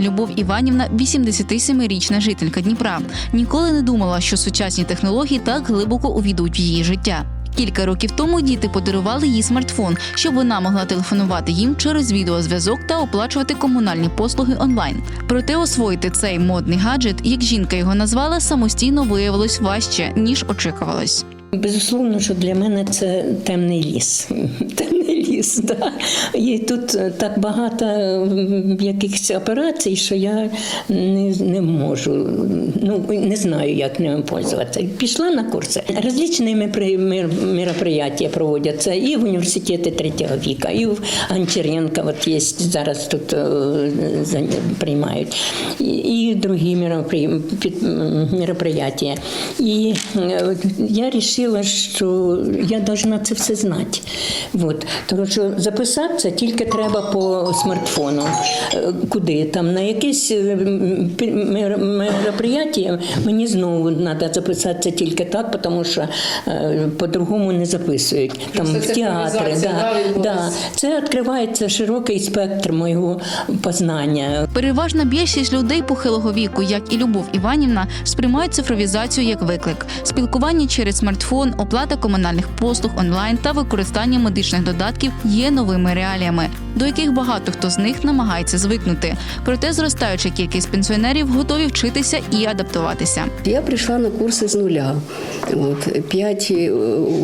Любов Іванівна, 87-річна жителька Дніпра, ніколи не думала, що сучасні технології так глибоко увійдуть в її життя. Кілька років тому діти подарували їй смартфон, щоб вона могла телефонувати їм через відеозв'язок та оплачувати комунальні послуги онлайн. Проте освоїти цей модний гаджет, як жінка його назвала, самостійно виявилось важче ніж очікувалось. Безусловно, що для мене це темний ліс. ліс, да. І тут е, так багато якихось операцій, що я не, не можу, ну не знаю, як ним пользуватися. Пішла на курси. Мер- мероприятия проводяться і в університеті третього віка, і в Гончаренка, от є зараз тут е, приймають, і, другі меропри- мероприятия. І е, я вирішила, що я повинна це все знати. Вот. Тому що записатися тільки треба по смартфону. Е, Куди? Там на якесь е, м, пі- мер- мероприятие мені знову треба записатися тільки так, тому що е, по-другому не записують. Там в театри. Да, да, да. Це відкривається широкий спектр моєго познання. Переважна більшість людей похилого віку, як і Любов Іванівна, сприймають цифровізацію як виклик. Спілкування через смартфон, оплата комунальних послуг онлайн та використання медичних додатків є новими реаліями, до яких багато хто з них намагається звикнути. Проте зростаюча кількість пенсіонерів готові вчитися і адаптуватися. Я прийшла на курси з нуля. От, п'ять е,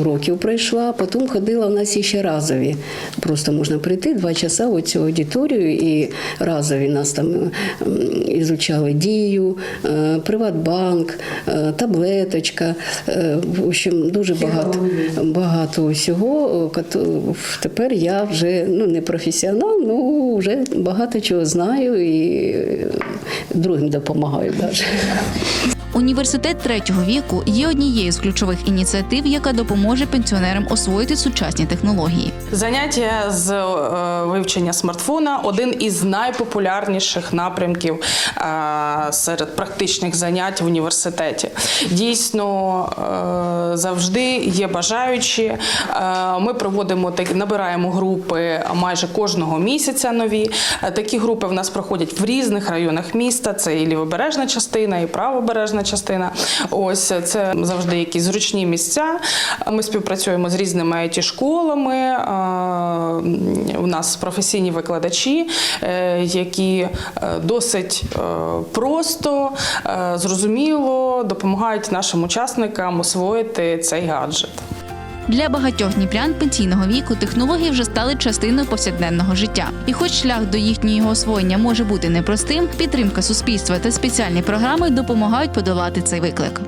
уроків пройшла, потім ходила в нас ще разові. Просто можна прийти два часа в цю аудиторію і разові нас там ізучали дію, е, Приватбанк, е, таблеточка. В общем, дуже багато, багато усього. Тепер я вже ну, не професіонал, ну вже багато чого знаю і е, другим допомагаю. Навіть. Університет третього віку є однією з ключових ініціатив, яка допоможе пенсіонерам освоїти сучасні технології. Заняття з е, вивчення смартфона один із найпопулярніших напрямків е, серед практичних занять в університеті. Дійсно, е, завжди є бажаючі. Е, Ми проводимо так, набираємо групи майже кожного місяця нові. Такі групи в нас проходять в різних районах міста. Це і лівобережна частина, і правобережна частина. Ось це завжди якісь зручні місця. Ми співпрацюємо з різними it школами. У нас професійні викладачі, е, які е, досить е, просто, зрозуміло допомагають нашим учасникам освоїти цей гаджет. Для багатьох дніпрян пенсійного віку технології вже стали частиною повсякденного життя. І хоч шлях до їхнього освоєння може бути непростим, підтримка суспільства та спеціальні програми допомагають подолати цей виклик.